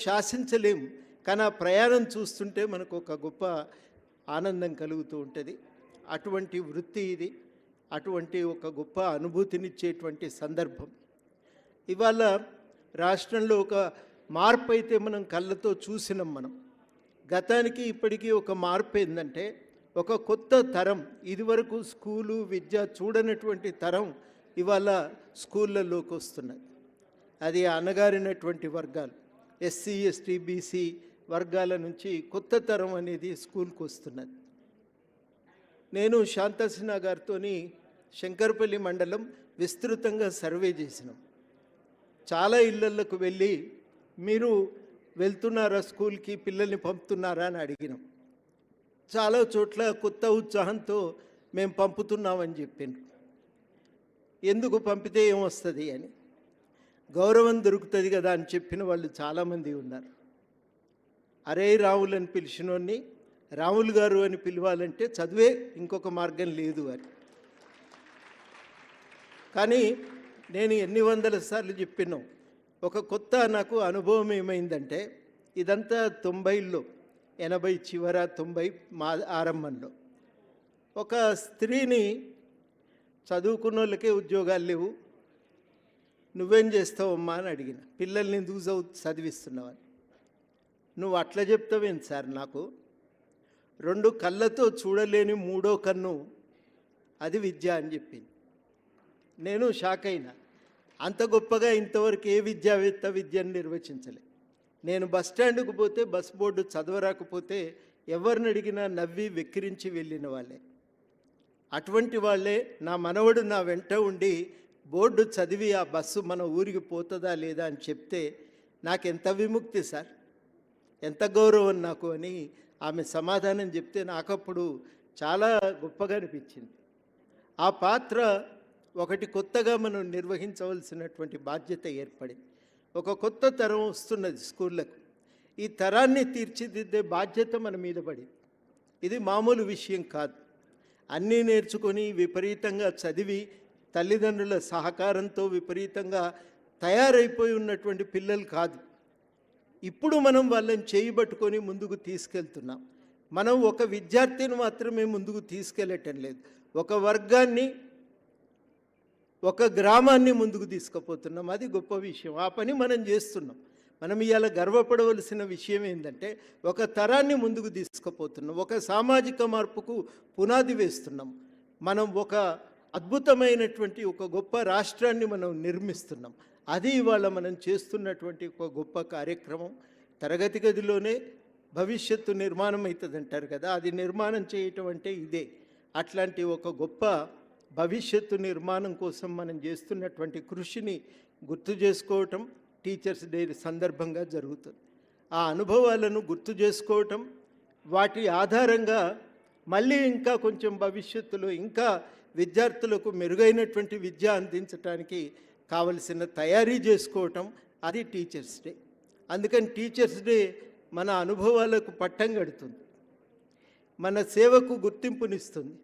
శాసించలేం కానీ ఆ ప్రయాణం చూస్తుంటే మనకు ఒక గొప్ప ఆనందం కలుగుతూ ఉంటుంది. అటువంటి వృత్తి ఇది. అటువంటి ఒక గొప్ప అనుభూతినిచ్చేటువంటి సందర్భం. ఇవాళ రాష్ట్రంలో ఒక మార్పు అయితే మనం కళ్ళతో చూసినాం మనం. గతానికి ఇప్పటికీ ఒక మార్పు ఏంటంటే ఒక కొత్త తరం ఇదివరకు స్కూలు విద్య చూడనటువంటి తరం ఇవాళ స్కూళ్ళలోకి వస్తున్నది. అది అనగారినటువంటి వర్గాలు. ఎస్సీ ఎస్టీ బీసీ వర్గాల నుంచి కొత్త తరం అనేది స్కూల్కి వస్తున్నది. నేను శాంతసిన్హా గారితో శంకరపల్లి మండలం విస్తృతంగా సర్వే చేసినాం. చాలా ఇళ్ళకు వెళ్ళి మీరు వెళ్తున్నారా స్కూల్కి పిల్లల్ని పంపుతున్నారా అని అడిగినాం. చాలా చోట్ల కొత్త ఉత్సాహంతో మేము పంపుతున్నామని చెప్పిండ్రు ఎందుకు పంపితే ఏమొస్తుంది అని? గౌరవం దొరుకుతుంది కదా అని చెప్పిన వాళ్ళు చాలామంది ఉన్నారు. అరే రావులు అని పిలిచినోడిని రాములు గారు అని పిలవాలంటే చదివే ఇంకొక మార్గం లేదు అని. కానీ నేను ఎన్ని వందల సార్లు చెప్పినాం ఒక కొత్త నాకు అనుభవం ఏమైందంటే ఇదంతా తొంభైలో ఎనభై చివర తొంభై మా ఆరంభంలో. ఒక స్త్రీని చదువుకున్న వాళ్ళకే ఉద్యోగాలు లేవు నువ్వేం చేస్తావమ్మా అని అడిగిన. పిల్లల్ని ఎందుకు చదువు చదివిస్తున్నావని నువ్వు అట్లా చెప్తావేంటి సార్ నాకు? రెండు కళ్ళతో చూడలేని మూడో కన్ను అది విద్య అని చెప్పింది. నేను షాక్ అయినా. అంత గొప్పగా ఇంతవరకు ఏ విద్యావేత్త విద్యను నిర్వచించలే. నేను బస్ స్టాండ్కు పోతే బస్ బోర్డు చదవరాకపోతే ఎవరిని అడిగినా నవ్వి వెక్కిరించి వెళ్ళిన వాళ్ళే. అటువంటి వాళ్ళే నా మనవడు నా వెంట ఉండి బోర్డు చదివి ఆ బస్సు మన ఊరికి పోతుందా లేదా అని చెప్తే నాకు ఎంత విముక్తి సార్? ఎంత గౌరవం నాకు అని ఆమె సమాధానం చెప్తే నాకప్పుడు చాలా గొప్పగా అనిపించింది. ఆ పాత్ర ఒకటి కొత్తగా మనం నిర్వహించవలసినటువంటి బాధ్యత ఏర్పడింది. ఒక కొత్త తరం వస్తున్నది స్కూళ్ళకు. ఈ తరాన్ని తీర్చిదిద్దే బాధ్యత మన మీద పడింది. ఇది మామూలు విషయం కాదు. అన్నీ నేర్చుకొని విపరీతంగా చదివి తల్లిదండ్రుల సహకారంతో విపరీతంగా తయారైపోయి ఉన్నటువంటి పిల్లలు కాదు. ఇప్పుడు మనం వాళ్ళని చేయబట్టుకొని ముందుకు తీసుకెళ్తున్నాం. మనం ఒక విద్యార్థిని మాత్రమే ముందుకు తీసుకెళ్ళటం లేదు. ఒక వర్గాన్ని ఒక గ్రామాన్ని ముందుకు తీసుకుపోతున్నాం. అది గొప్ప విషయం. ఆ పని మనం చేస్తున్నాం. మనం ఇవాళ గర్వపడవలసిన విషయం ఏంటంటే ఒక తరాన్ని ముందుకు తీసుకుపోతున్నాం. ఒక సామాజిక మార్పుకు పునాది వేస్తున్నాం. మనం ఒక అద్భుతమైనటువంటి ఒక గొప్ప రాష్ట్రాన్ని మనం నిర్మిస్తున్నాం. అది ఇవాళ మనం చేస్తున్నటువంటి ఒక గొప్ప కార్యక్రమం. తరగతి గదిలోనే భవిష్యత్తు నిర్మాణం అవుతుంది అంటారు కదా అది నిర్మాణం చేయటం అంటే ఇదే. అట్లాంటి ఒక గొప్ప భవిష్యత్తు నిర్మాణం కోసం మనం చేస్తున్నటువంటి కృషిని గుర్తు చేసుకోవటం టీచర్స్ డే సందర్భంగా జరుగుతుంది. ఆ అనుభవాలను గుర్తు చేసుకోవటం వాటి ఆధారంగా మళ్ళీ ఇంకా కొంచెం భవిష్యత్తులో ఇంకా విద్యార్థులకు మెరుగైనటువంటి విద్య అందించడానికి కావలసిన తయారీ చేసుకోవటం అది టీచర్స్ డే. అందుకని టీచర్స్ డే మన అనుభవాలకు పట్టం కడుతుంది. మన సేవకు గుర్తింపునిస్తుంది.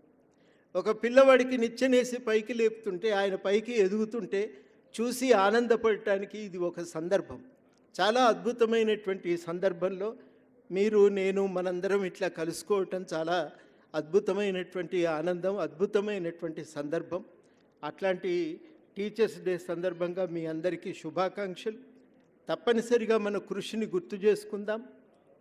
ఒక పిల్లవాడికి నిచ్చెనేసి పైకి లేపుతుంటే ఆయన పైకి ఎదుగుతుంటే చూసి ఆనందపడటానికి ఇది ఒక సందర్భం. చాలా అద్భుతమైనటువంటి సందర్భంలో మీరు నేను మనందరం ఇట్లా కలుసుకోవటం చాలా అద్భుతమైనటువంటి ఆనందం అద్భుతమైనటువంటి సందర్భం. అట్లాంటి టీచర్స్ డే సందర్భంగా మీ అందరికీ శుభాకాంక్షలు. తప్పనిసరిగా మన కృషిని గుర్తు చేసుకుందాం.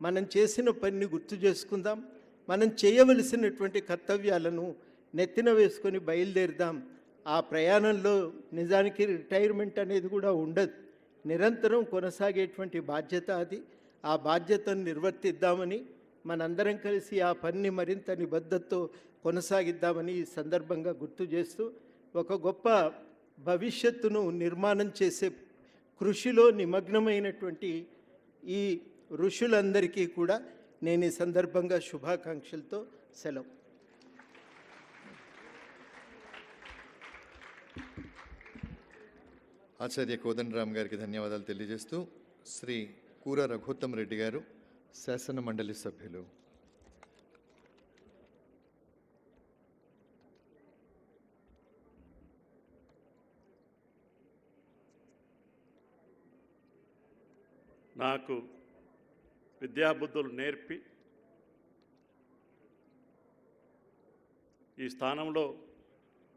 మనం చేసిన పనిని గుర్తు చేసుకుందాం. మనం చేయవలసినటువంటి కర్తవ్యాలను నెత్తిన వేసుకొని బయలుదేరుదాం. ఆ ప్రయాణంలో నిజానికి రిటైర్మెంట్ అనేది కూడా ఉండదు. నిరంతరం కొనసాగేటువంటి బాధ్యత అది. ఆ బాధ్యతను నిర్వర్తిద్దామని మనందరం కలిసి ఆ పనిని మరింత నిబద్ధతతో కొనసాగిద్దామని ఈ సందర్భంగా గుర్తు చేస్తూ ఒక గొప్ప భవిష్యత్తును నిర్మాణం చేసే కృషిలో నిమగ్నమైనటువంటి ఈ ఋషులందరికీ కూడా నేను ఈ సందర్భంగా శుభాకాంక్షలతో సెలవు. ఆచార్య కోదండరామ్ గారికి ధన్యవాదాలు తెలియజేస్తూ శ్రీ కూర రఘోత్తం రెడ్డి గారు శాసన మండలి సభ్యులు. నాకు విద్యాబుద్ధులు నేర్పి ఈ స్థానంలో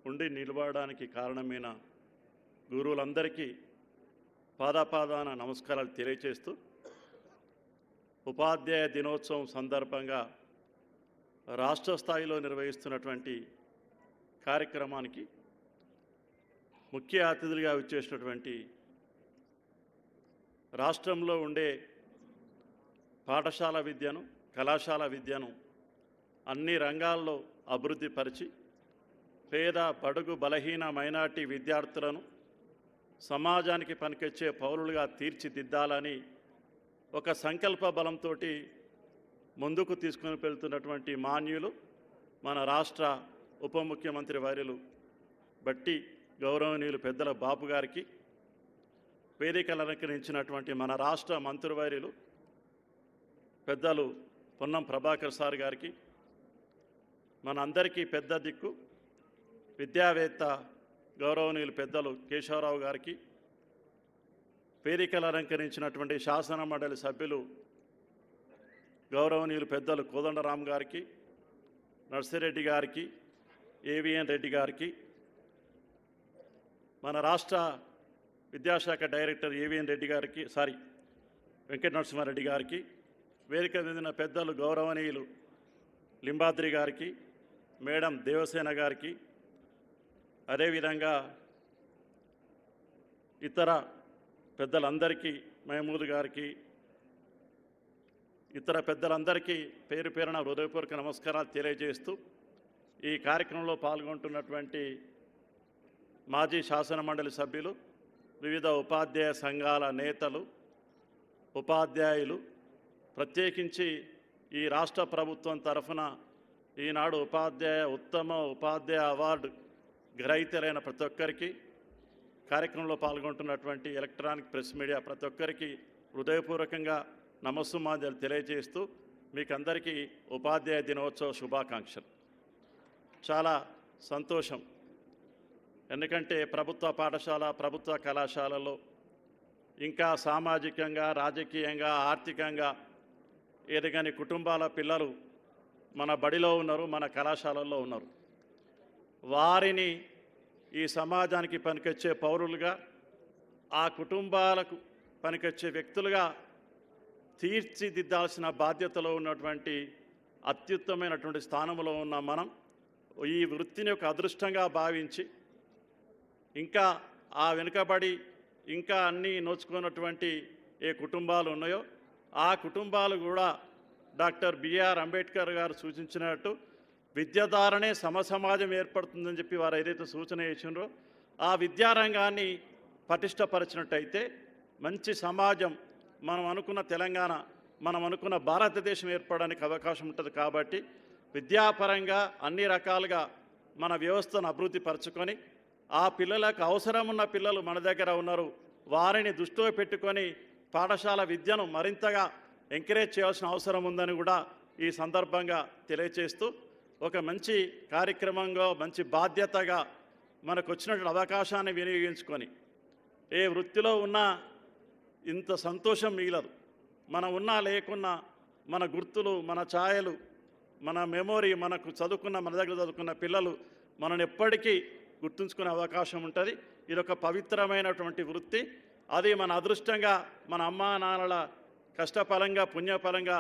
ఉండి నిలబడడానికి కారణమైన గురువులందరికీ పాదాపాదాన నమస్కారాలు తెలియచేస్తూ ఉపాధ్యాయ దినోత్సవం సందర్భంగా రాష్ట్ర స్థాయిలో నిర్వహిస్తున్నటువంటి కార్యక్రమానికి ముఖ్య అతిథులుగా వచ్చేసినటువంటి రాష్ట్రంలో ఉండే పాఠశాల విద్యను కళాశాల విద్యను అన్ని రంగాల్లో అభివృద్ధి పరిచి పేద బడుగు బలహీన మైనార్టీ విద్యార్థులను సమాజానికి పనికొచ్చే పౌరులుగా తీర్చిదిద్దాలని ఒక సంకల్ప బలంతో ముందుకు తీసుకుని వెళ్తున్నటువంటి మాన్యులు మన రాష్ట్ర ఉప ముఖ్యమంత్రి వర్యులు బట్టి గౌరవనీయులు పెద్దల బాపు గారికి వేదికలు అలంకరించినటువంటి మన రాష్ట్ర మంత్రివర్యులు పెద్దలు పొన్నం ప్రభాకర్ సార్ గారికి మనందరికీ పెద్ద దిక్కు విద్యావేత్త గౌరవనీయులు పెద్దలు కేశవరావు గారికి పేరికలు అలంకరించినటువంటి శాసన మండలి సభ్యులు గౌరవనీయులు పెద్దలు కోదండరామ్ గారికి నర్సిరెడ్డి గారికి ఏవిఎన్ రెడ్డి గారికి మన రాష్ట్ర విద్యాశాఖ డైరెక్టర్ ఏవిఎన్ రెడ్డి గారికి సారీ వెంకట నరసింహారెడ్డి గారికి వేదిక నిందిన పెద్దలు గౌరవనీయులు లింబాద్రి గారికి మేడం దేవసేన గారికి అదేవిధంగా ఇతర పెద్దలందరికీ మహమూద్ గారికి ఇతర పెద్దలందరికీ పేరు పేరున హృదయపూర్వక నమస్కారాలు తెలియజేస్తూ ఈ కార్యక్రమంలో పాల్గొంటున్నటువంటి మాజీ శాసన మండలి సభ్యులు వివిధ ఉపాధ్యాయ సంఘాల నేతలు ఉపాధ్యాయులు ప్రత్యేకించి ఈ రాష్ట్ర ప్రభుత్వం తరఫున ఈనాడు ఉపాధ్యాయ ఉత్తమ ఉపాధ్యాయ అవార్డు గ్రహీతలైన ప్రతి ఒక్కరికి కార్యక్రమంలో పాల్గొంటున్నటువంటి ఎలక్ట్రానిక్ ప్రెస్ మీడియా ప్రతి ఒక్కరికి హృదయపూర్వకంగా నమస్సుమాంజలు తెలియజేస్తూ మీకందరికీ ఉపాధ్యాయ దినోత్సవ శుభాకాంక్షలు. చాలా సంతోషం. ఎందుకంటే ప్రభుత్వ పాఠశాల ప్రభుత్వ కళాశాలలో ఇంకా సామాజికంగా రాజకీయంగా ఆర్థికంగా ఎదగని కుటుంబాల పిల్లలు మన బడిలో ఉన్నారు మన కళాశాలల్లో ఉన్నారు. వారిని ఈ సమాజానికి పనికొచ్చే పౌరులుగా ఆ కుటుంబాలకు పనికొచ్చే వ్యక్తులుగా తీర్చిదిద్దాల్సిన బాధ్యతలో ఉన్నటువంటి అత్యుత్తమైనటువంటి స్థానంలో ఉన్న మనం ఈ వృత్తిని ఒక అదృష్టంగా భావించి ఇంకా ఆ వెనుకబడి ఇంకా అన్నీ నోచుకున్నటువంటి ఏ కుటుంబాలు ఉన్నాయో ఆ కుటుంబాలు కూడా డాక్టర్ బిఆర్ అంబేద్కర్ గారు సూచించినట్టు విద్యాధారణే సమసమాజం ఏర్పడుతుందని చెప్పి వారు ఏదైతే సూచన చేసినారో ఆ విద్యారంగాన్ని పటిష్టపరిచినట్టయితే మంచి సమాజం మనం అనుకున్న తెలంగాణ మనం అనుకున్న భారతదేశం ఏర్పడడానికి అవకాశం ఉంటుంది కాబట్టి విద్యాపరంగా అన్ని రకాలుగా మన వ్యవస్థను అభివృద్ధి పరచుకొని ఆ పిల్లలకు అవసరం ఉన్న పిల్లలు మన దగ్గర ఉన్నారు వారిని దృష్టిలో పెట్టుకొని పాఠశాల విద్యను మరింతగా ఎంకరేజ్ చేయాల్సిన అవసరం ఉందని కూడా ఈ సందర్భంగా తెలియచేస్తూ ఒక మంచి కార్యక్రమంగా మంచి బాధ్యతగా మనకు వచ్చినటువంటి అవకాశాన్ని వినియోగించుకొని ఏ వృత్తిలో ఉన్నా ఇంత సంతోషం మిగలదు. మనం ఉన్నా లేకున్నా మన గుర్తులు మన ఛాయలు మన మెమొరీ మనకు చదువుకున్న మన దగ్గర చదువుకున్న పిల్లలు మనల్ని ఎప్పటికీ గుర్తుంచుకునే అవకాశం ఉంటుంది. ఇది ఒక పవిత్రమైనటువంటి వృత్తి. అది మన అదృష్టంగా మన అమ్మా నాన్నల కష్టఫలంగా పుణ్యఫలంగా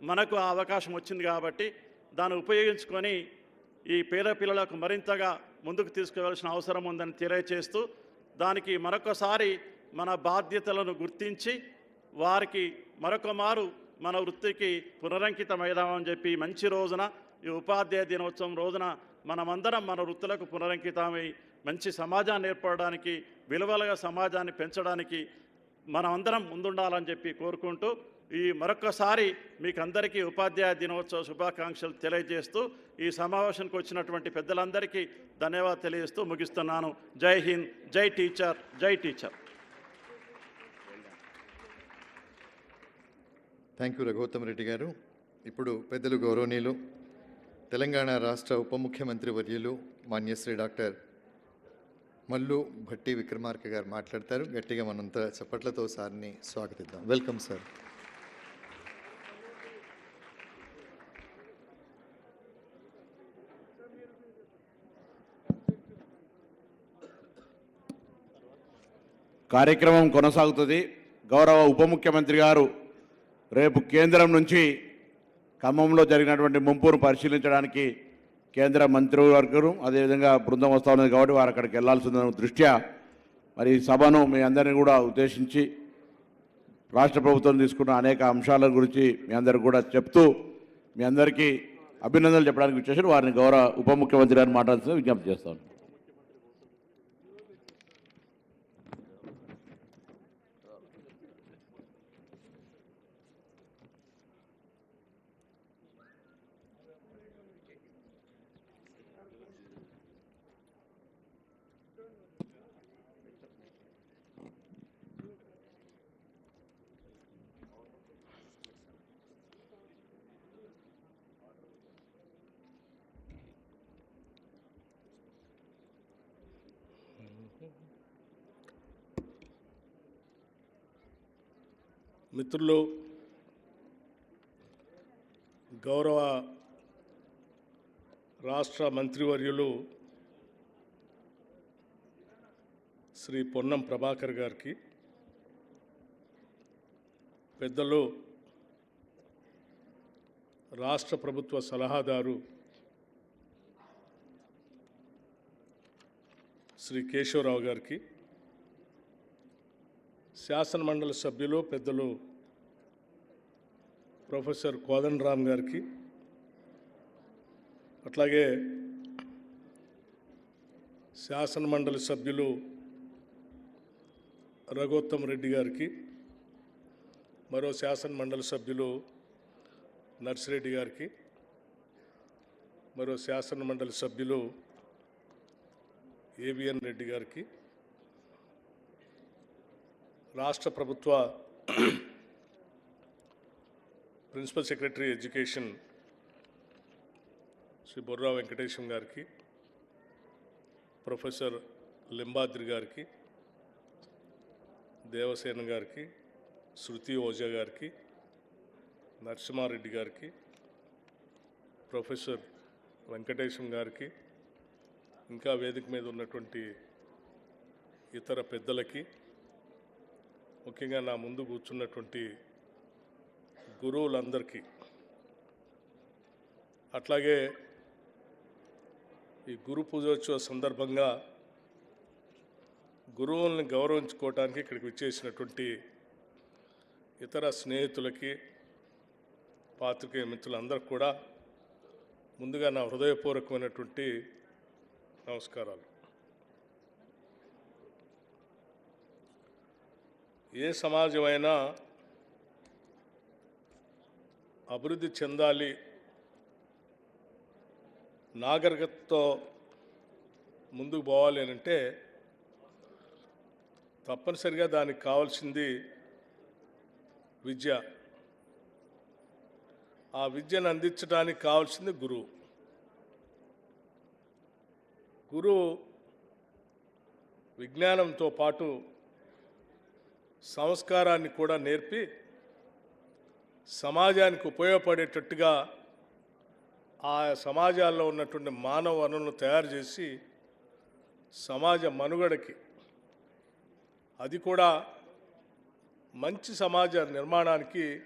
మనకు ఆ అవకాశం వచ్చింది కాబట్టి దాన్ని ఉపయోగించుకొని ఈ పేద పిల్లలకు మరింతగా ముందుకు తీసుకువెళ్ళాల్సిన అవసరం ఉందని తెలియచేస్తూ దానికి మరొకసారి మన బాధ్యతలను గుర్తించి వారికి మరొక మారు మన వృత్తికి పునరంకితమైదామని చెప్పి మంచి రోజున ఈ ఉపాధ్యాయ దినోత్సవం రోజున మనమందరం మన వృత్తులకు పునరంకితమై మంచి సమాజాన్ని ఏర్పడడానికి విలువలుగా సమాజాన్ని పెంచడానికి మనమందరం ముందుండాలని చెప్పి కోరుకుంటూ ఈ మరొక్కసారి మీకు అందరికీ ఉపాధ్యాయ దినోత్సవ శుభాకాంక్షలు తెలియజేస్తూ ఈ సమావేశానికి వచ్చినటువంటి పెద్దలందరికీ ధన్యవాదాలు తెలియజేస్తూ ముగిస్తున్నాను. జై హింద్ జై టీచర్ జై teacher. Thank you Raghuttam Reddy గారు. ఇప్పుడు పెద్దలు గౌరవనీయులు తెలంగాణ రాష్ట్ర ఉప ముఖ్యమంత్రి వర్యులు మాన్యశ్రీ డాక్టర్ మల్లు భట్టి విక్రమార్క గారు మాట్లాడతారు. గట్టిగా మనంతా చప్పట్లతో సార్ని స్వాగతిద్దాం. వెల్కమ్ సార్ కార్యక్రమం కొనసాగుతుంది. గౌరవ ఉప ముఖ్యమంత్రి గారు రేపు కేంద్రం నుంచి ఖమ్మంలో జరిగినటువంటి ముంపును పరిశీలించడానికి కేంద్ర మంత్రివర్గం అదేవిధంగా బృందం వస్తూ ఉన్నది కాబట్టి వారు అక్కడికి వెళ్ళాల్సిన దృష్ట్యా మరి ఈ సభను మీ అందరినీ కూడా ఉద్దేశించి రాష్ట్ర ప్రభుత్వం తీసుకున్న అనేక అంశాల గురించి మీ అందరికి కూడా చెప్తూ మీ అందరికీ అభినందనలు చెప్పడానికి వచ్చేసి వారిని గౌరవ ఉప ముఖ్యమంత్రి గారిని మాట్లాడుతూ విజ్ఞప్తి చేస్తాను మిత్రులు గౌరవ రాష్ట్ర మంత్రివర్యులు శ్రీ పొన్నం ప్రభాకర్ గారికి పెద్దలు రాష్ట్ర ప్రభుత్వ సలహాదారు శ్రీ కేశవరావు గారికి శాసనమండలి సభ్యులు పెద్దలు ప్రొఫెసర్ కోదండరామ్ గారికి అట్లాగే శాసనమండలి సభ్యులు రఘోత్తమ్ రెడ్డి గారికి మరో శాసనమండలి సభ్యులు నర్సిరెడ్డి గారికి మరో శాసనమండలి సభ్యులు ఏవిఎన్ రెడ్డి గారికి రాష్ట్ర ప్రభుత్వ principal secretary education Shri Borra Venkatesham గారికి ప్రొఫెసర్ లింబాద్రి గారికి దేవసేన గారికి శృతి ఓజా గారికి నరసింహారెడ్డి గారికి ప్రొఫెసర్ వెంకటేశం గారికి ఇంకా వేదిక మీద ఉన్నటువంటి ఇతర పెద్దలకి ముఖ్యంగా నా ముందు కూర్చున్నటువంటి గురువులందరికీ. అట్లాగే ఈ గురు పూజోత్సవ సందర్భంగా గురువుల్ని గౌరవించుకోవడానికి ఇక్కడికి వచ్చేసినటువంటి ఇతర స్నేహితులకి పాత్రికేయ మిత్రులందరికీ కూడా ముందుగా నా హృదయపూర్వకమైనటువంటి నమస్కారాలు. ఏ సమాజమైనా అభివృద్ధి చెందాలి. నాగరికతతో ముందుకు పోవాలి అని అంటే తప్పనిసరిగా దానికి కావాల్సింది విద్య. ఆ విద్యను అందించడానికి కావాల్సింది గురువు గురువు విజ్ఞానంతో పాటు సంస్కారాన్ని కూడా నేర్పి సమాజానికి ఉపయోగపడేటట్టుగా ఆ సమాజాల్లో ఉన్నటువంటి మానవ వనరులను తయారు చేసి సమాజ మనుగడకి అది కూడా మంచి సమాజ నిర్మాణానికి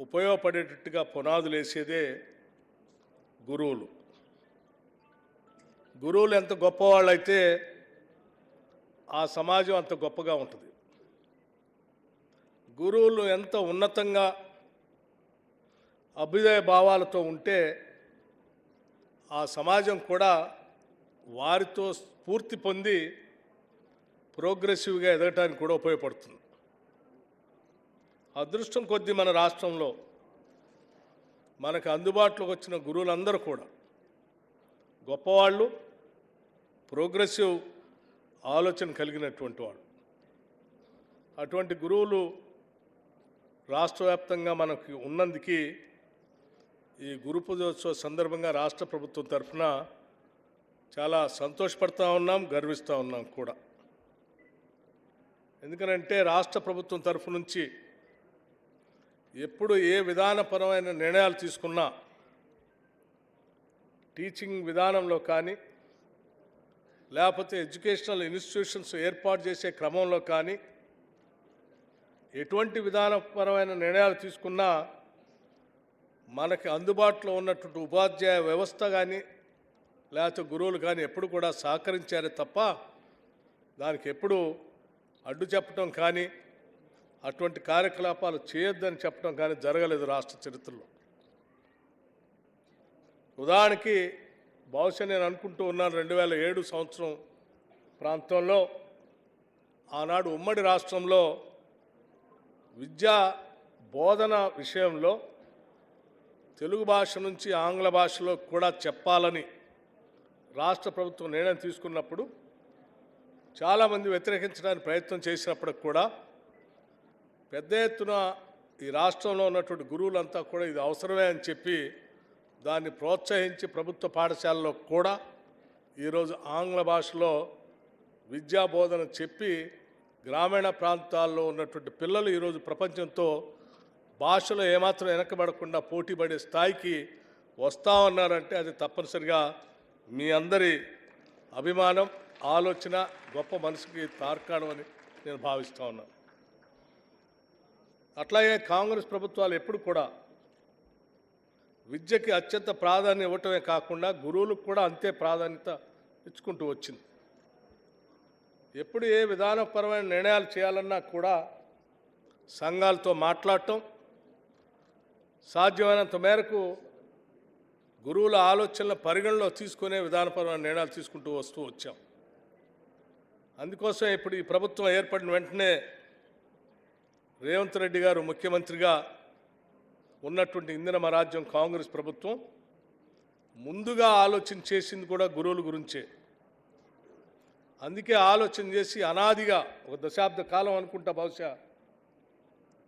ఉపయోగపడేటట్టుగా పునాదులు వేసేదే గురువులు. గురువులు ఎంత గొప్పవాళ్ళైతే ఆ సమాజం అంత గొప్పగా ఉంటుంది. గురువులు ఎంత ఉన్నతంగా అభ్యుదయ భావాలతో ఉంటే ఆ సమాజం కూడా వారితో స్ఫూర్తి పొంది ప్రోగ్రెసివ్గా ఎదగటానికి కూడా ఉపయోగపడుతుంది. అదృష్టం కొద్దీ మన రాష్ట్రంలో మనకు అందుబాటులోకి వచ్చిన గురువులందరూ కూడా గొప్పవాళ్ళు ప్రోగ్రెసివ్ ఆలోచన కలిగినటువంటి వాళ్ళు. అటువంటి గురువులు రాష్ట్ర వ్యాప్తంగా మనకి ఉన్నందుకు ఈ గురు పూజోత్సవ సందర్భంగా రాష్ట్ర ప్రభుత్వం తరఫున చాలా సంతోషపడతా ఉన్నాం గర్విస్తూ ఉన్నాం కూడా. ఎందుకనంటే రాష్ట్ర ప్రభుత్వం తరఫు నుంచి ఎప్పుడు ఏ విధానపరమైన నిర్ణయాలు తీసుకున్నా టీచింగ్ విధానంలో కానీ లేకపోతే ఎడ్యుకేషనల్ ఇన్స్టిట్యూషన్స్ ఏర్పాటు చేసే క్రమంలో కానీ ఎటువంటి విధానపరమైన నిర్ణయాలు తీసుకున్నా మనకి అందుబాటులో ఉన్నటువంటి ఉపాధ్యాయ వ్యవస్థ కానీ లేకపోతే గురువులు కానీ ఎప్పుడు కూడా సహకరించారే తప్ప దానికి ఎప్పుడు అడ్డు చెప్పడం కానీ అటువంటి కార్యకలాపాలు చేయొద్దని చెప్పడం కానీ జరగలేదు రాష్ట్ర చరిత్రలో. ఉదాహరణకి బహుశా నేను అనుకుంటూ ఉన్నాను రెండు వేల ఏడు సంవత్సరం ప్రాంతంలో ఆనాడు ఉమ్మడి రాష్ట్రంలో విద్యా బోధన విషయంలో తెలుగు భాష నుంచి ఆంగ్ల భాషలో కూడా చెప్పాలని రాష్ట్ర ప్రభుత్వం నిర్ణయం తీసుకున్నప్పుడు చాలామంది వ్యతిరేకించడానికి ప్రయత్నం చేసినప్పటికి కూడా పెద్ద ఎత్తున ఈ రాష్ట్రంలో ఉన్నటువంటి గురువులంతా కూడా ఇది అవసరమే అని చెప్పి దాన్ని ప్రోత్సహించి ప్రభుత్వ పాఠశాలలో కూడా ఈరోజు ఆంగ్ల భాషలో విద్యా బోధన చెప్పి గ్రామీణ ప్రాంతాల్లో ఉన్నటువంటి పిల్లలు ఈరోజు ప్రపంచంతో భాషలో ఏమాత్రం వెనకబడకుండా పోటీపడే స్థాయికి వస్తామన్నారంటే అది తప్పనిసరిగా మీ అందరి అభిమానం ఆలోచన గొప్ప మనసుకి తార్కాణం అని నేను భావిస్తూ ఉన్నాను అట్లాగే కాంగ్రెస్ ప్రభుత్వాలు ఎప్పుడు కూడా విద్యకి అత్యంత ప్రాధాన్యం ఇవ్వటమే కాకుండా గురువులకు కూడా అంతే ప్రాధాన్యత ఇచ్చుకుంటూ వచ్చింది. ఎప్పుడు ఏ విధానపరమైన నిర్ణయాలు చేయాలన్నా కూడా సంఘాలతో మాట్లాడటం సాధ్యమైనంత మేరకు గురువుల ఆలోచనల పరిగణలో తీసుకునే విధానపరమైన నిర్ణయాలు తీసుకుంటూ వస్తూ వచ్చాం. అందుకోసం ఇప్పుడు ఈ ప్రభుత్వం ఏర్పడిన వెంటనే రేవంత్ రెడ్డి గారు ముఖ్యమంత్రిగా ఉన్నటువంటి ఇందిరమ రాజ్యం కాంగ్రెస్ ప్రభుత్వం ముందుగా ఆలోచన చేసింది కూడా గురువుల గురించే. అందుకే ఆలోచన చేసి అనాదిగా ఒక దశాబ్ద కాలం అనుకుంటా బహుశా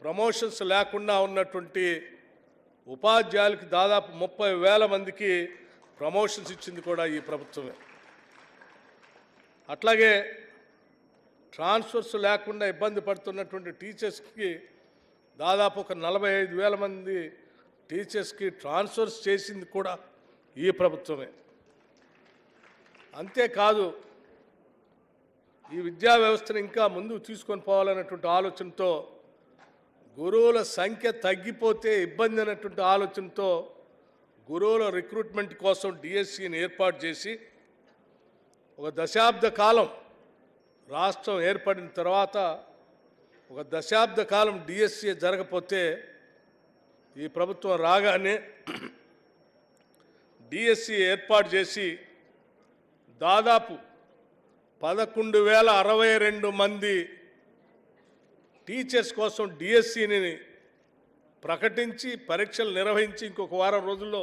ప్రమోషన్స్ లేకుండా ఉన్నటువంటి ఉపాధ్యాయులకి దాదాపు ముప్పై వేల మందికి ప్రమోషన్స్ ఇచ్చింది కూడా ఈ ప్రభుత్వమే. అట్లాగే ట్రాన్స్ఫర్స్ లేకుండా ఇబ్బంది పడుతున్నటువంటి టీచర్స్కి దాదాపు ఒక నలభై ఐదు వేల మంది టీచర్స్కి ట్రాన్స్ఫర్స్ చేసింది కూడా ఈ ప్రభుత్వమే. అంతేకాదు ఈ విద్యా వ్యవస్థను ఇంకా ముందుకు తీసుకొని పోవాలన్నటువంటి ఆలోచనతో గురువుల సంఖ్య తగ్గిపోతే ఇబ్బంది అన్నటువంటి ఆలోచనతో గురువుల రిక్రూట్మెంట్ కోసం డిఎస్సిని ఏర్పాటు చేసి ఒక దశాబ్ద కాలం రాష్ట్రం ఏర్పడిన తర్వాత ఒక దశాబ్ద కాలం డిఎస్సి జరగపోతే ఈ ప్రభుత్వం రాగానే డిఎస్సి ఏర్పాటు చేసి దాదాపు పదకొండు వేల అరవై రెండు మంది టీచర్స్ కోసం డిఎస్సిని ప్రకటించి పరీక్షలు నిర్వహించి ఇంకొక వారం రోజుల్లో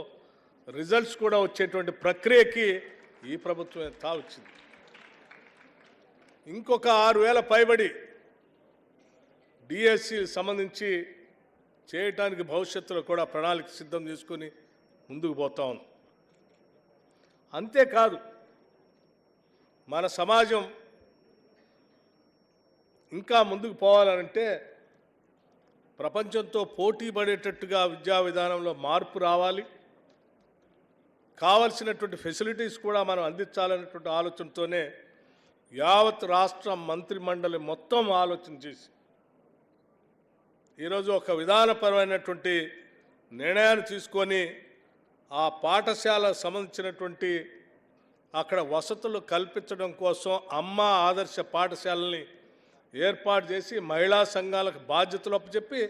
రిజల్ట్స్ కూడా వచ్చేటువంటి ప్రక్రియకి ఈ ప్రభుత్వం తావచ్చింది ఇంకొక ఆరు వేల పైబడి డిఎస్సి సంబంధించి చేయటానికి భవిష్యత్తులో కూడా ప్రణాళిక సిద్ధం చేసుకుని ముందుకు పోతా ఉన్నాం. అంతేకాదు మన సమాజం ఇంకా ముందుకు పోవాలంటే ప్రపంచంతో పోటీ పడేటట్టుగా విద్యా విధానంలో మార్పు రావాలి. కావలసినటువంటి ఫెసిలిటీస్ కూడా మనం అందించాలనేటువంటి ఆలోచనతోనే యావత్ రాష్ట్ర మంత్రి మండలి మొత్తం ఆలోచన చేసి ఈరోజు ఒక విధానపరమైనటువంటి నిర్ణయాన్ని తీసుకొని ఆ పాఠశాల సంబంధించినటువంటి అక్కడ వసతులు కల్పించడం కోసం అమ్మ ఆదర్శ పాఠశాలని ఏర్పాటు చేసి మహిళా సంఘాలకు బాధ్యతలు అప్పచెప్పి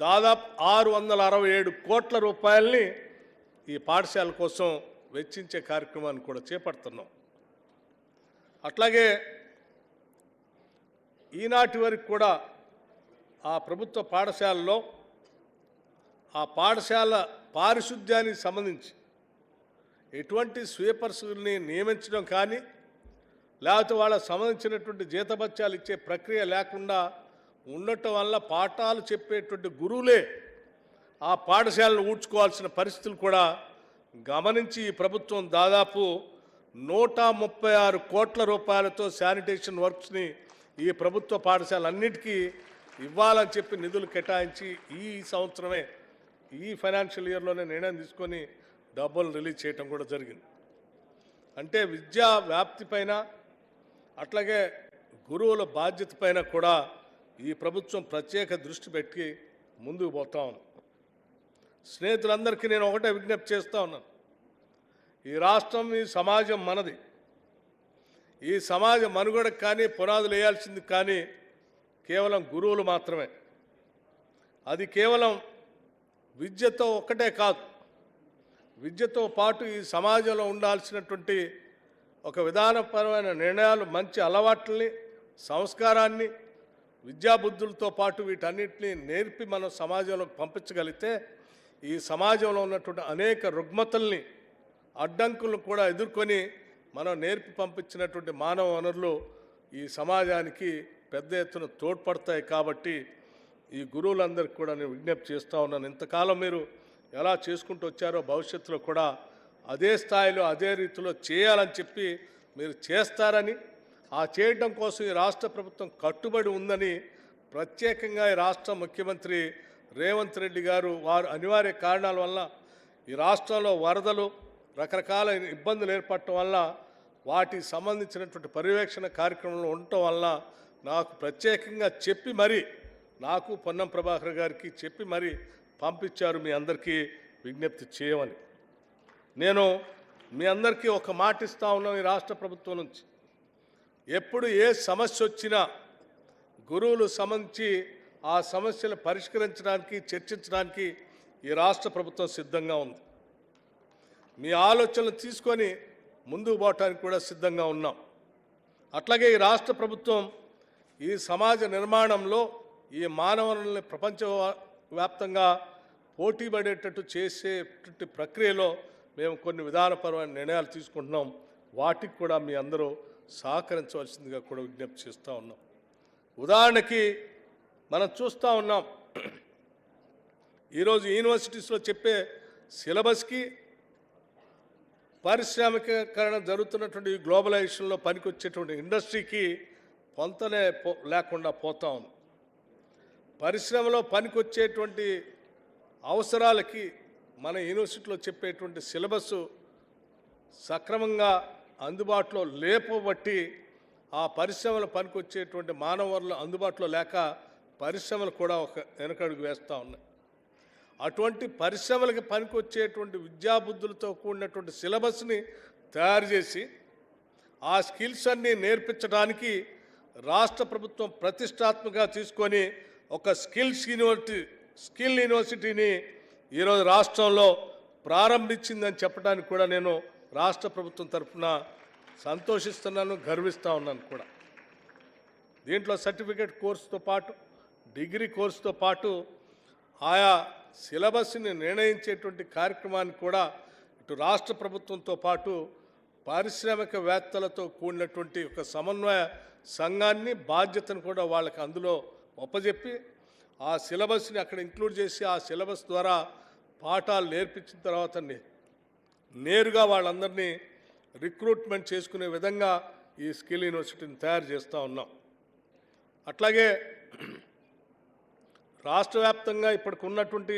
దాదాపు ఆరు వందల అరవై ఏడు కోట్ల రూపాయలని ఈ పాఠశాల కోసం వెచ్చించే కార్యక్రమాన్ని కూడా చేపడుతున్నాం. అట్లాగే ఈనాటి వరకు కూడా ఆ ప్రభుత్వ పాఠశాలలో ఆ పాఠశాల పారిశుద్ధ్యానికి సంబంధించి ఎటువంటి స్వీపర్స్ని నియమించడం కానీ లేకపోతే వాళ్ళకు సంబంధించినటువంటి జీతభత్యాలు ఇచ్చే ప్రక్రియ లేకుండా ఉండటం వల్ల పాఠాలు చెప్పేటువంటి గురువులే ఆ పాఠశాలను ఊడ్చుకోవాల్సిన పరిస్థితులు కూడా గమనించి ఈ ప్రభుత్వం దాదాపు నూట ముప్పై ఆరు కోట్ల రూపాయలతో శానిటేషన్ వర్క్స్ని ఈ ప్రభుత్వ పాఠశాలన్నిటికీ ఇవ్వాలని చెప్పి నిధులు కేటాయించి ఈ సంవత్సరమే ఈ ఫైనాన్షియల్ ఇయర్లోనే నిర్ణయం తీసుకొని డబ్బులు రిలీజ్ చేయటం కూడా జరిగింది. అంటే విద్యా వ్యాప్తి పైన అట్లాగే గురువుల బాధ్యత పైన కూడా ఈ ప్రభుత్వం ప్రత్యేక దృష్టి పెట్టి ముందుకు పోతా ఉంది. స్నేహితులందరికీ నేను ఒకటే విజ్ఞప్తి చేస్తూ ఉన్నాను. ఈ రాష్ట్రం ఈ సమాజం మనది. ఈ సమాజ మనుగడకు కానీ పునాదులు వేయాల్సింది కానీ కేవలం గురువులు మాత్రమే. అది కేవలం విద్యతో ఒక్కటే కాదు. విద్యతో పాటు ఈ సమాజంలో ఉండాల్సినటువంటి విధానపరమైన నిర్ణయాలు మంచి అలవాట్లని సంస్కారాన్ని విద్యాబుద్ధులతో పాటు వీటన్నిటిని నేర్పి మనం సమాజంలోకి పంపించగలిగితే ఈ సమాజంలో ఉన్నటువంటి అనేక రుగ్మతల్ని అడ్డంకులను కూడా ఎదుర్కొని మనం నేర్పి పంపించినటువంటి మానవ వనరులు ఈ సమాజానికి పెద్ద ఎత్తున తోడ్పడతాయి కాబట్టి ఈ గురువులందరికీ కూడా నేను విజ్ఞప్తి చేస్తూ ఉన్నాను. ఇంతకాలం మీరు ఎలా చేసుకుంటూ వచ్చారో భవిష్యత్తులో కూడా అదే స్థాయిలో అదే రీతిలో చేయాలని చెప్పి మీరు చేస్తారని ఆ చేయడం కోసం ఈ రాష్ట్ర ప్రభుత్వం కట్టుబడి ఉందని ప్రత్యేకంగా ఈ రాష్ట్ర ముఖ్యమంత్రి రేవంత్ రెడ్డి గారు వారు అనివార్య కారణాల వల్ల ఈ రాష్ట్రంలో వరదలు రకరకాల ఇబ్బందులు ఏర్పడటం వల్ల వాటికి సంబంధించినటువంటి పర్యవేక్షణ కార్యక్రమంలో ఉండటం వల్ల నాకు ప్రత్యేకంగా చెప్పి మరి నాకు పొన్నం ప్రభాకర్ గారికి చెప్పి మరి పంపించారు మీ అందరికీ విజ్ఞప్తి చేయమని. నేను మీ అందరికీ ఒక మాట ఇస్తా ఉన్నాను ఈ రాష్ట్ర ప్రభుత్వం నుంచి. ఎప్పుడు ఏ సమస్య వచ్చినా గురువులు సంబంధించి ఆ సమస్యలు పరిష్కరించడానికి చర్చించడానికి ఈ రాష్ట్ర ప్రభుత్వం సిద్ధంగా ఉంది. మీ ఆలోచనలు తీసుకొని ముందుకు పోవటానికి కూడా సిద్ధంగా ఉన్నాం. అట్లాగే ఈ రాష్ట్ర ప్రభుత్వం ఈ సమాజ నిర్మాణంలో ఈ మానవులని ప్రపంచ వ్యాప్తంగా పోటీ పడేటట్టు చేసేటువంటి ప్రక్రియలో మేము కొన్ని విధానపరమైన నిర్ణయాలు తీసుకుంటున్నాం. వాటికి కూడా మీ అందరూ సహకరించవలసిందిగా కూడా విజ్ఞప్తి చేస్తూ ఉన్నాం. ఉదాహరణకి మనం చూస్తూ ఉన్నాం. ఈరోజు యూనివర్సిటీస్లో చెప్పే సిలబస్కి పారిశ్రామికీకరణ జరుగుతున్నటువంటి గ్లోబలైజేషన్లో పనికొచ్చేటువంటి ఇండస్ట్రీకి పొంతనే పో లేకుండా పోతా ఉంది. పరిశ్రమలో పనికొచ్చేటువంటి అవసరాలకి మన యూనివర్సిటీలో చెప్పేటువంటి సిలబస్ సక్రమంగా అందుబాటులో లేపబట్టి ఆ పరిశ్రమల పనికొచ్చేటువంటి మానవ వనరులు అందుబాటులో లేక పరిశ్రమలు కూడా ఒక వెనకడుగు వేస్తూ ఉన్నాయి. అటువంటి పరిశ్రమలకు పనికొచ్చేటువంటి విద్యాబుద్ధులతో కూడినటువంటి సిలబస్ని తయారు చేసి ఆ స్కిల్స్ అన్ని నేర్పించడానికి రాష్ట్ర ప్రభుత్వం ప్రతిష్టాత్మకంగా తీసుకొని ఒక స్కిల్స్ యూనివర్సిటీ స్కిల్ యూనివర్సిటీని ఈరోజు రాష్ట్రంలో ప్రారంభించిందని చెప్పడానికి కూడా నేను రాష్ట్ర ప్రభుత్వం తరఫున సంతోషిస్తున్నాను గర్విస్తూ ఉన్నాను కూడా. దీంట్లో సర్టిఫికేట్ కోర్సుతో పాటు డిగ్రీ కోర్సుతో పాటు ఆయా సిలబస్ని నిర్ణయించేటువంటి కార్యక్రమాన్ని కూడా ఇటు రాష్ట్ర ప్రభుత్వంతో పాటు పారిశ్రామికవేత్తలతో కూడినటువంటి ఒక సమన్వయ సంఘాన్ని బాధ్యతను కూడా వాళ్ళకి అందులో ఒప్పజెప్పి ఆ సిలబస్ని అక్కడ ఇంక్లూడ్ చేసి ఆ సిలబస్ ద్వారా పాఠాలు నేర్పించిన తర్వాత నేరుగా వాళ్ళందరినీ రిక్రూట్మెంట్ చేసుకునే విధంగా ఈ స్కిల్ యూనివర్సిటీని తయారు చేస్తూ ఉన్నాం. అట్లాగే రాష్ట్ర వ్యాప్తంగా ఇప్పటికి ఉన్నటువంటి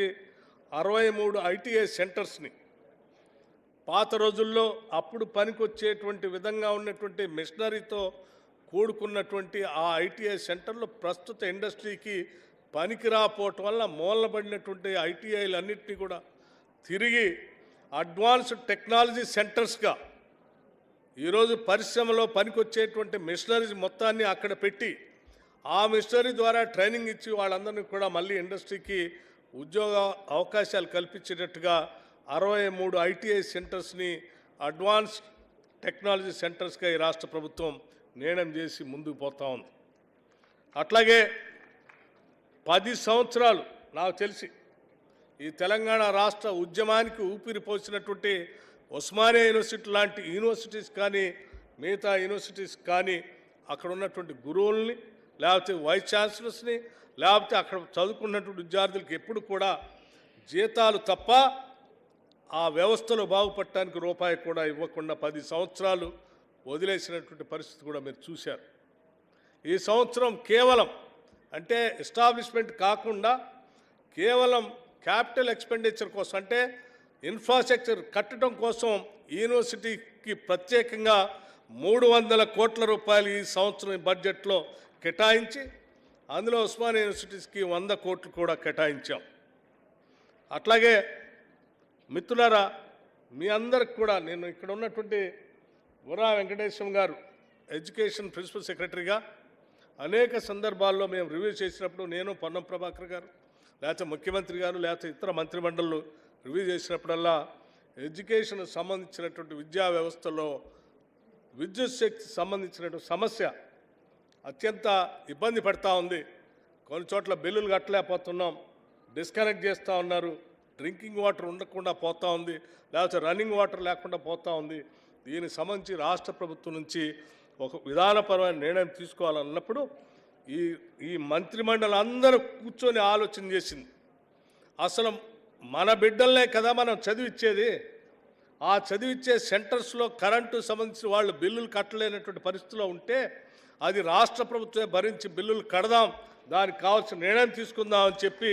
అరవై మూడు ఐటీఐ సెంటర్స్ని పాత రోజుల్లో అప్పుడు పనికొచ్చేటువంటి విధంగా ఉన్నటువంటి మిషనరీతో కూడుకున్నటువంటి ఆ ఐటీఐ సెంటర్లు ప్రస్తుత ఇండస్ట్రీకి పనికి రాపోవటం వల్ల మూలబడినటువంటి ఐటీఐలన్నింటినీ కూడా తిరిగి అడ్వాన్స్డ్ టెక్నాలజీ సెంటర్స్గా ఈరోజు పరిశ్రమలో పనికొచ్చేటువంటి మిషనరీస్ మొత్తాన్ని అక్కడ పెట్టి ఆ మిషనరీ ద్వారా ట్రైనింగ్ ఇచ్చి వాళ్ళందరినీ కూడా మళ్ళీ ఇండస్ట్రీకి ఉద్యోగ అవకాశాలు కల్పించేటట్టుగా అరవై మూడు ఐటీఐ సెంటర్స్ని అడ్వాన్స్ టెక్నాలజీ సెంటర్స్గా ఈ రాష్ట్ర ప్రభుత్వం నిర్ణయం చేసి ముందుకు పోతా ఉంది. అట్లాగే పది సంవత్సరాలు నాకు తెలిసి ఈ తెలంగాణ రాష్ట్ర ఉద్యమానికి ఊపిరి పోసినటువంటి ఉస్మానియా యూనివర్సిటీ లాంటి యూనివర్సిటీస్ కానీ మిగతా యూనివర్సిటీస్ కానీ అక్కడ ఉన్నటువంటి గురువుల్ని లేకపోతే వైస్ ఛాన్సలర్స్ని లేకపోతే అక్కడ చదువుకున్నటువంటి విద్యార్థులకు ఎప్పుడు కూడా జీతాలు తప్ప ఆ వ్యవస్థలో బాగుపడటానికి రూపాయి కూడా ఇవ్వకుండా పది సంవత్సరాలు వదిలేసినటువంటి పరిస్థితి కూడా మీరు చూశారు. ఈ సంవత్సరం కేవలం అంటే ఎస్టాబ్లిష్మెంట్ కాకుండా కేవలం క్యాపిటల్ ఎక్స్పెండిచర్ కోసం అంటే ఇన్ఫ్రాస్ట్రక్చర్ కట్టడం కోసం యూనివర్సిటీకి ప్రత్యేకంగా మూడు వందల కోట్ల రూపాయలు ఈ సంవత్సరం బడ్జెట్లో కేటాయించి అందులో ఉస్మానియా యూనివర్సిటీస్కి వంద కోట్లు కూడా కేటాయించాం. అట్లాగే మిత్రులారా మీ అందరికి కూడా నేను ఇక్కడ ఉన్నటువంటి గురా వెంకటేశ్వరం గారు ఎడ్యుకేషన్ ప్రిన్సిపల్ సెక్రటరీగా అనేక సందర్భాల్లో మేము రివ్యూ చేసినప్పుడు నేను పొన్నం ప్రభాకర్ గారు లేకపోతే ముఖ్యమంత్రి గారు లేకపోతే ఇతర మంత్రిమండళ్ళు రివ్యూ చేసినప్పుడల్లా ఎడ్యుకేషన్ సంబంధించినటువంటి విద్యా వ్యవస్థలో విద్యుత్ శక్తి సంబంధించినటువంటి సమస్య అత్యంత ఇబ్బంది పడతా ఉంది. కొన్ని చోట్ల బిల్లులు కట్టలేకపోతున్నాం డిస్కనెక్ట్ చేస్తూ ఉన్నారు డ్రింకింగ్ వాటర్ ఉండకుండా పోతూ ఉంది లేకపోతే రన్నింగ్ వాటర్ లేకుండా పోతా ఉంది. దీనికి సంబంధించి రాష్ట్ర ప్రభుత్వం నుంచి ఒక విధానపరమైన నిర్ణయం తీసుకోవాలన్నప్పుడు ఈ ఈ మంత్రిమండలి అందరూ కూర్చొని ఆలోచన చేసింది. అసలు మన బిడ్డలనే కదా మనం చదివిచ్చేది? ఆ చదివిచ్చే సెంటర్స్లో కరెంటు సంబంధించిన వాళ్ళు బిల్లులు కట్టలేనటువంటి పరిస్థితిలో ఉంటే అది రాష్ట్ర ప్రభుత్వమే భరించి బిల్లులు కడదాం దానికి కావాల్సిన నిర్ణయం తీసుకుందాం అని చెప్పి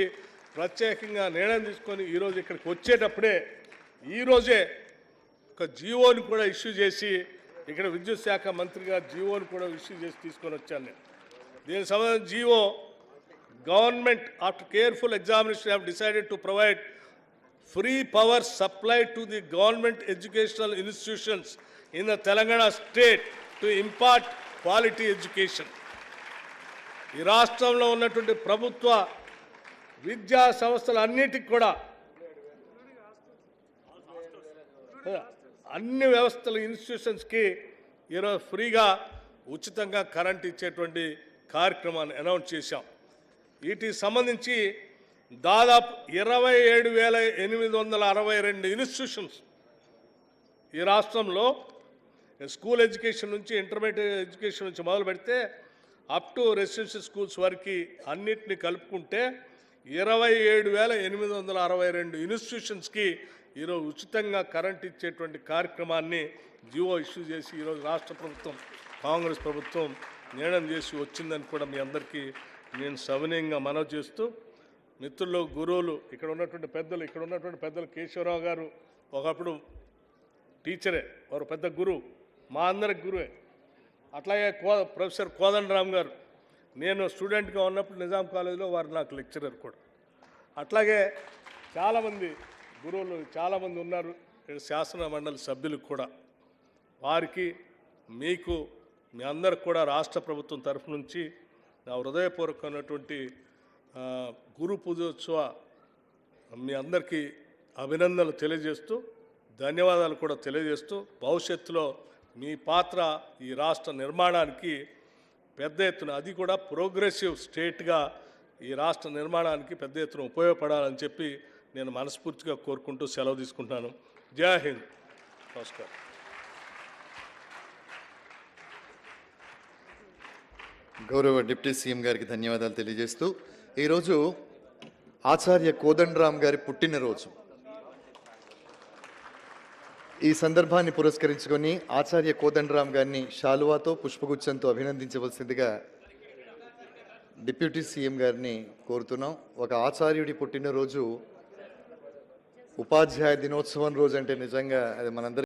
ప్రత్యేకంగా నిర్ణయం తీసుకొని ఈరోజు ఇక్కడికి వచ్చేటప్పుడే ఈరోజే ఒక జీవోని కూడా ఇష్యూ చేసి ఇక్కడ విద్యుత్ శాఖ మంత్రిగా జీవోను కూడా ఇష్యూ చేసి తీసుకొని వచ్చాను నేను. దీనికి సంబంధించిన GO government after careful examination have decided to provide free power supply to the government educational institutions in the Telangana state to impart quality education. ఈ రాష్ట్రంలో ఉన్నటువంటి ప్రభుత్వ విద్యా సంస్థలన్నిటికి కూడా అన్ని వ్యవస్థలు ఇన్స్టిట్యూషన్స్కి ఈరోజు ఫ్రీగా ఉచితంగా కరెంట్ ఇచ్చేటువంటి కార్యక్రమాన్ని అనౌన్స్ చేశాం. వీటికి సంబంధించి దాదాపు ఇరవై ఏడు వేల ఎనిమిది వందల అరవై రెండు ఇన్స్టిట్యూషన్స్ ఈ రాష్ట్రంలో స్కూల్ ఎడ్యుకేషన్ నుంచి ఇంటర్మీడియట్ ఎడ్యుకేషన్ నుంచి మొదలు పెడితే అప్ టు రెసిడెన్షియల్ స్కూల్స్ వరకు అన్నిటిని కలుపుకుంటే ఇరవై ఏడు వేల ఎనిమిది వందల అరవై రెండు ఇన్స్టిట్యూషన్స్కి ఈరోజు ఉచితంగా కరెంట్ ఇచ్చేటువంటి కార్యక్రమాన్ని జియో ఇష్యూ చేసి ఈరోజు రాష్ట్ర ప్రభుత్వం కాంగ్రెస్ ప్రభుత్వం నిర్ణయం చేసి వచ్చిందని కూడా మీ అందరికీ నేను సవినయంగా మనవి చేస్తూ మిత్రులు గురువులు ఇక్కడ ఉన్నటువంటి పెద్దలు ఇక్కడ ఉన్నటువంటి పెద్దలు కేశవరావు గారు ఒకప్పుడు టీచరే వారు పెద్ద గురువు మా అందరికి గురువే. అట్లాగే కో ప్రొఫెసర్ కోదండరామ్ గారు నేను స్టూడెంట్గా ఉన్నప్పుడు నిజాం కాలేజీలో వారు నాకు లెక్చరర్ కూడా. అట్లాగే చాలామంది గురువులు చాలామంది ఉన్నారు శాసన మండలి సభ్యులు కూడా. వారికి మీకు మీ అందరికి కూడా రాష్ట్ర ప్రభుత్వం తరఫు నుంచి నా హృదయపూర్వకమైనటువంటి గురు పూజోత్సవ మీ అందరికీ అభినందనలు తెలియజేస్తూ ధన్యవాదాలు కూడా తెలియజేస్తూ భవిష్యత్తులో మీ పాత్ర ఈ రాష్ట్ర నిర్మాణానికి పెద్ద ఎత్తున అది కూడా ప్రోగ్రెసివ్ స్టేట్గా ఈ రాష్ట్ర నిర్మాణానికి పెద్ద ఎత్తున ఉపయోగపడాలని చెప్పి నేను మనస్ఫూర్తిగా కోరుకుంటూ సెలవు తీసుకుంటున్నాను. జై హింద్. నమస్కారం. గౌరవ డిప్యూటీ సీఎం గారికి ధన్యవాదాలు తెలియజేస్తూ ఈరోజు ఆచార్య కోదండరామ్ గారి పుట్టినరోజు. ఈ సందర్భాన్ని పురస్కరించుకొని ఆచార్య కోదండరామ్ గారిని శాలువాతో పుష్పగుచ్చంతో అభినందించవలసిందిగా డిప్యూటీ సీఎం గారిని కోరుతున్నాం. ఒక ఆచార్యుడి పుట్టినరోజు ఉపాధ్యాయ దినోత్సవం రోజు అంటే నిజంగా అది మనందరికీ